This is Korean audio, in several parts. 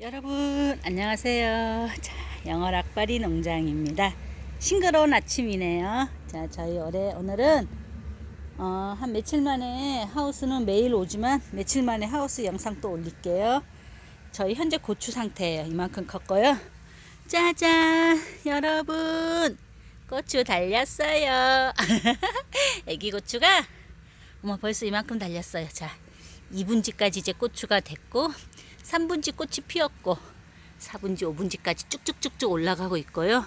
여러분 안녕하세요. 자, 영월 악바리 농장입니다. 싱그러운 아침이네요. 자, 저희 올해 오늘은 어, 한 며칠 만에 하우스는 매일 오지만 며칠 만에 하우스 영상 또 올릴게요. 저희 현재 고추 상태예요. 이만큼 컸고요. 짜잔, 여러분 고추 달렸어요. 애기 고추가 어머 벌써 이만큼 달렸어요. 자, 2분지까지 이제 고추가 됐고 3분지 꽃이 피었고 4분지 5분지까지 쭉쭉쭉쭉 올라가고 있고요.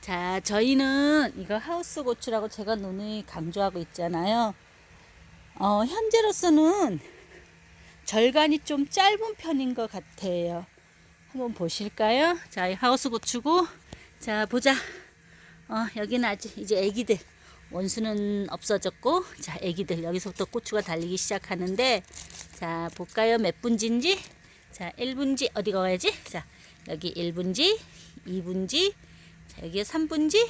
자, 저희는 이거 하우스 고추라고 제가 누누이 강조하고 있잖아요. 어, 현재로서는 절간이 좀 짧은 편인 것 같아요. 한번 보실까요? 자, 이 하우스 고추고 자, 보자. 어, 여기는 아직 이제 애기들 원수는 없어졌고 자 애기들 여기서부터 고추가 달리기 시작하는데 자 볼까요? 몇 분지인지? 자 1분지 어디 가야지? 자 여기 1분지 2분지 자 여기 3분지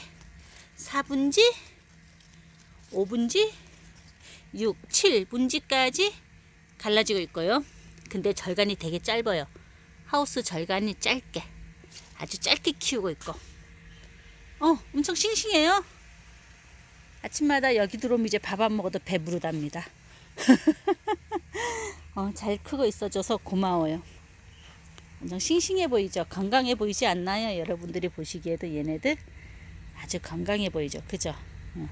4분지 5분지 6 7분지까지 갈라지고 있고요. 근데 절간이 되게 짧아요. 하우스 절간이 짧게 아주 짧게 키우고 있고. 어 엄청 싱싱해요. 아침마다 여기 들어오면 이제 밥 안 먹어도 배부르답니다. 어, 잘 크고 있어줘서 고마워요. 엄청 싱싱해 보이죠? 건강해 보이지 않나요? 여러분들이 보시기에도 얘네들 아주 건강해 보이죠? 그죠? 어.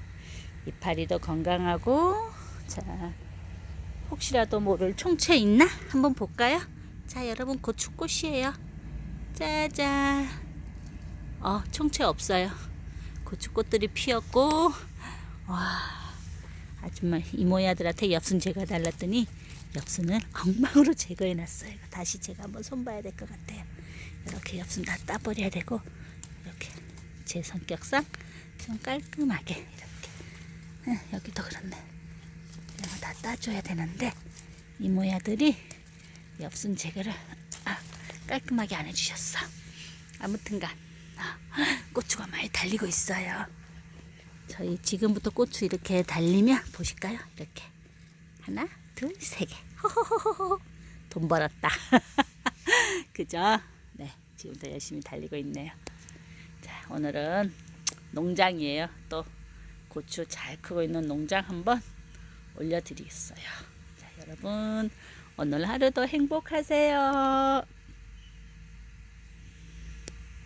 이파리도 건강하고 자 혹시라도 모를 총체 있나? 한번 볼까요? 자 여러분 고추꽃이에요. 짜잔. 어 총체 없어요. 고추꽃들이 피었고 와 아줌마 이모야들한테 엽순 제가 달랐더니 엽순을 엉망으로 제거해 놨어요. 다시 제가 한번 손봐야 될 것 같아요. 이렇게 엽순 다 따버려야 되고 이렇게 제 성격상 좀 깔끔하게 이렇게 응, 여기도 그렇네. 이거 다 따줘야 되는데 이모야들이 엽순 제거를 아, 깔끔하게 안 해주셨어. 아무튼간 아, 고추가 많이 달리고 있어요. 저희 지금부터 고추 이렇게 달리면 보실까요? 이렇게 하나, 둘, 세 개. 호호호호. 돈 벌었다. 그죠? 네, 지금부터 열심히 달리고 있네요. 자, 오늘은 농장이에요. 또 고추 잘 크고 있는 농장 한번 올려드리겠어요. 자, 여러분 오늘 하루도 행복하세요.